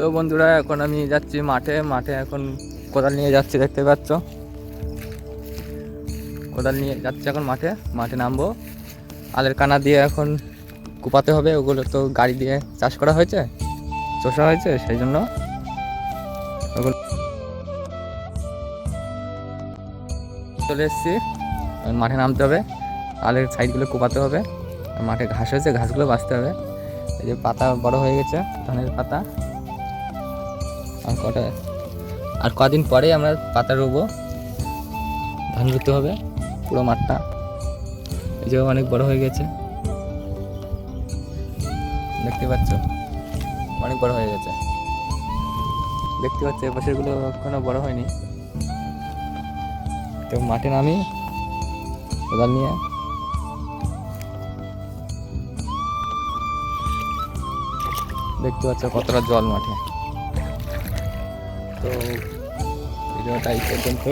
তো বন্ধুরা, এখন আমি যাচ্ছি মাঠে। মাঠে এখন কোদাল নিয়ে যাচ্ছি, দেখতে পাচ্ছ? কোদাল নিয়ে যাচ্ছি এখন মাঠে। মাঠে নামবো। আলের কানা দিয়ে এখন কুপাতে হবে। ওগুলো তো গাড়ি দিয়ে চাষ করা হয়েছে, চষা হয়েছে, সেই জন্য ওগুলো চলে এসেছি। মাঠে নামতে হবে। আলের সাইডগুলো কোপাতে হবে। মাঠে ঘাস হয়েছে, ঘাসগুলো বাঁচতে হবে। এই যে পাতা বড় হয়ে গেছে, ধানের পাতা। আর কটা? আর কদিন পরেই আমরা পাতা রোবো। ধান রুতে হবে, পুরো মাঠটা। এই যে অনেক বড় হয়ে গেছে। দেখতে পাচ্ছ? অনেক বড় হয়ে গেছে। দেখতে পাচ্ছ এ পাশেরগুলো এখনও বড় হয়নি। তো মাঠে নামি, কোদাল নিয়ে। দেখতে পাচ্ছ কতটা জল মাঠে। তো ভিডিওটা এই পর্যন্ত